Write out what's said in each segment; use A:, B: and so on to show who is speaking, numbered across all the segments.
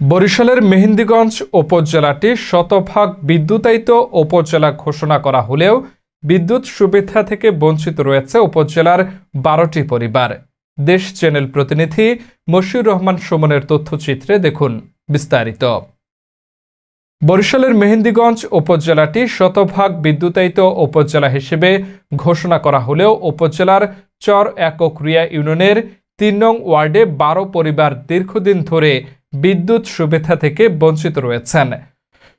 A: বরিশালের মেহেন্দিগঞ্জ উপজেলাটি শতভাগ বিদ্যুতায়িত উপজেলা ঘোষণা করা হলেও বিদ্যুৎ সুবিধা থেকে বঞ্চিত রয়েছে উপজেলার বারোটি পরিবার। দেশ চ্যানেল প্রতিনিধি মশিউর রহমান সুমনের তথ্যচিত্রে দেখুন বিস্তারিত। বরিশালের মেহেন্দিগঞ্জ উপজেলাটি শতভাগ বিদ্যুতায়িত উপজেলা হিসেবে ঘোষণা করা হলেও উপজেলার চর একক্রিয়া ইউনিয়নের তিন নং ওয়ার্ডে বারো পরিবার দীর্ঘদিন ধরে বিদ্যুৎ সুবিধা থেকে বঞ্চিত রয়েছেন।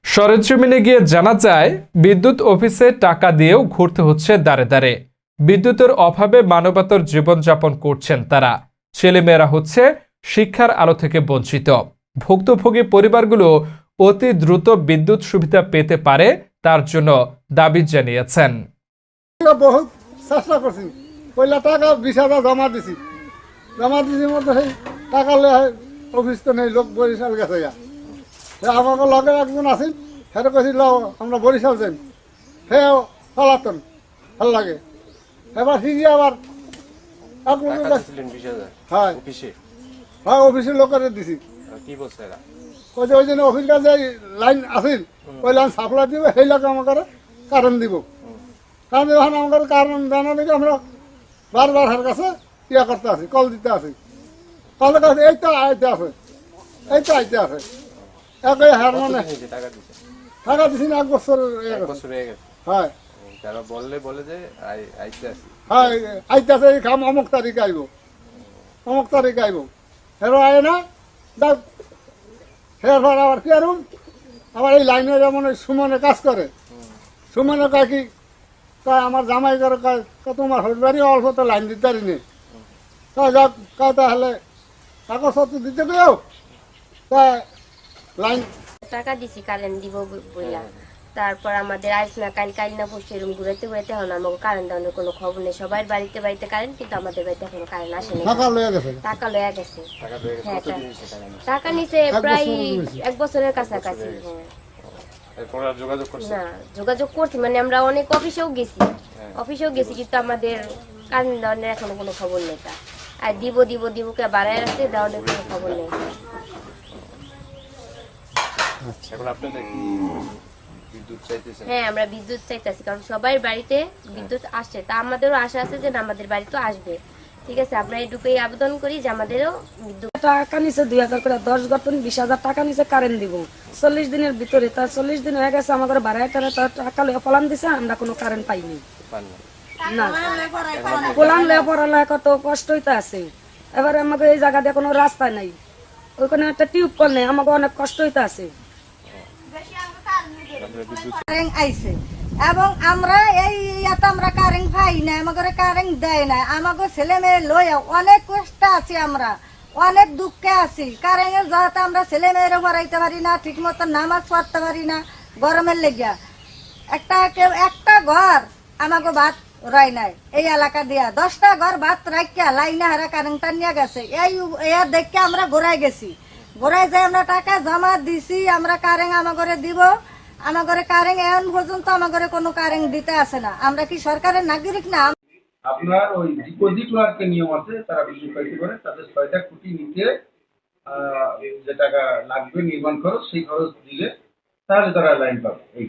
A: সরেজমিনে গিয়ে জানা যায়, বিদ্যুৎ অফিসে টাকা দিয়েও ঘুরতে হচ্ছে দাঁড়ে দাঁড়ে বিদ্যুতের অভাবে মানবতর জীবনযাপন করছেন তারা। ছেলেমেয়েরা হচ্ছে শিক্ষার আলো থেকে বঞ্চিত। ভুক্তভোগী পরিবারগুলো অতি দ্রুত বিদ্যুৎ সুবিধা পেতে পারে, তার জন্য দাবি জানিয়েছেন।
B: টাকা জমা দিছি। জমা দিছি টাকা অফিস তো নেই লোক বরিশাল গেছে গা। আমাকে লগে একজন আছিল সেটা কৈছিল আমরা বরিশাল যাই। সে চলাতন ভালো লাগে। এবার ফিরি আবার হ্যাঁ। হ্যাঁ অফিসের লোকের দিছি।
C: কি বলছে এরা?
B: ওই জন্য অফিস কাছে লাইন আছিল ওই লাইন সাপ্লাই দিব সেই লোক আমাকে কারণ দিব। কারণ জানা দেখে আমরা বারবার হার কাছে ইয়া করতে আছি কল দিতে আছি কল কাছে এই তো আইতে আছে। এই তো আইতে আছে। একই হার মানে
C: টাকা দিছে
B: না এক বছর
C: এক বছর হয়ে গেছে?
B: হ্যাঁ।
C: তারা বললে বলে যে আই- আইতে আসি।
B: হ্যাঁ আইতে আছে এই কাম অমুক তারিখ আইব। অমুক তারিখ আইব। হেরো আয় না। যাক হের পর আবার কি আরুম আবার এই লাইনে যেমন ওই সুমনে কাজ করে। সুমনে কয় কি কয় আমার জামাই করে কয় তোমার হরিবারই অল্প তো লাইন দিতে পারি নি কয় যাক কয় তাহলে কাগজপত্র দিতে গেও লাইন
D: টাকা দিছি কারেন্ট দিব বইলা তারপর আমাদের আইস না কাল কাল না পড়ছে এরকম ঘুরাতে ঘুরাতে হলো আমাকে কারেন্ট দেওয়ার কোনো খবর নেই। সবার বাড়িতে বাড়িতে কারেন্ট কিন্তু আমাদের বাড়িতে এখনও কারেন্ট আসেনি
B: টাকা লয়ে গেছে?
D: টাকা লয়ে গেছে।
C: টাকা
D: হ্যাঁ, নিছে প্রায় এক বছরের কাছাকাছি হ্যাঁ।
C: এরপর আর যোগাযোগ করছে?
D: না যোগাযোগ করছি মানে আমরা অনেক অফিসেও গেছি। অফিসেও গেছি কিন্তু আমাদের কারেন্ট দেওয়ার এখনও কোনো খবর নেই তা। আর দিব দিব দিব কে বাড়ায় রাখছে দেওয়ার কোনো খবর নেই।
C: চাইতেছেন?
D: হ্যাঁ আমরা বিদ্যুৎ চাইতেছি কারণ সবার বাড়িতে বিদ্যুৎ আসছে। তা আমাদেরও আশা আছে যে আমাদের বাড়িতে আসবে। ঠিক আছে আমরা এটুকুই আবেদন করি যে আমাদেরও বিদ্যুৎ
E: টাকা নিচে দুই হাজার করে দশ গতন বিশ হাজার টাকা নিচে কারেন্ট দিব। চল্লিশ দিনের ভিতরে তা চল্লিশ দিন হয়ে গেছে আমাদের বাড়ায় তার টাকা লয়ে ফলান দিছে আমরা কোনো কারেন্ট পাইনি।
C: পান না।
E: না পোলান লয়ে পড়ালেখা কত কষ্ট হইতে আছে। এবারে আমাকে এই জায়গা দিয়ে কোনো রাস্তা নাই। ওইখানে একটা টিউব কল নেই, আমাকে অনেক কষ্ট হইতে আছে।
F: আইছে। এবং আমরা এই ইয়াতে আমরা কারেন্ট পাই না আমাদের কারেন্ট দেয় না আমাকে ছেলে মেয়ে লইয়া অনেক কষ্ট আছি আমরা, অনেক দুঃখে আছি। কারেন্টের যাতে আমরা ছেলে মেয়েরা পড়াইতে পারি না ঠিক মতো নামাজ পড়তে পারি না, গরমের লেগিয়া। একটা কেউ একটা ঘর আমাকে ভাত রয় নাই। এই এলাকা দিয়া। দশটা ঘর ভাত রাখিয়া লাইনে হারা কারেন্টটা নিয়ে গেছে। এই এর দেখে আমরা ঘোরাই গেছি। ঘোরাই যাই আমরা টাকা জমা দিছি, আমরা কারেন্ট আমাগরে দিব। আমাগরে কারেন্ট এখন পর্যন্ত আমাগরে কোনো কারেন্ট দিতে আসে না। আমরা কি সরকারের নাগরিক না?
G: আপনার ওই ডিপোজিট ওয়ার্কের নিয়ম আছে, তারা পাইতে করে, তাদের ছয়টা কোটি নিতে যে টাকা লাগবে, নির্মাণ খরচ, সেই খরচ দিলে তাহলে তারা লাইন পাবে, এই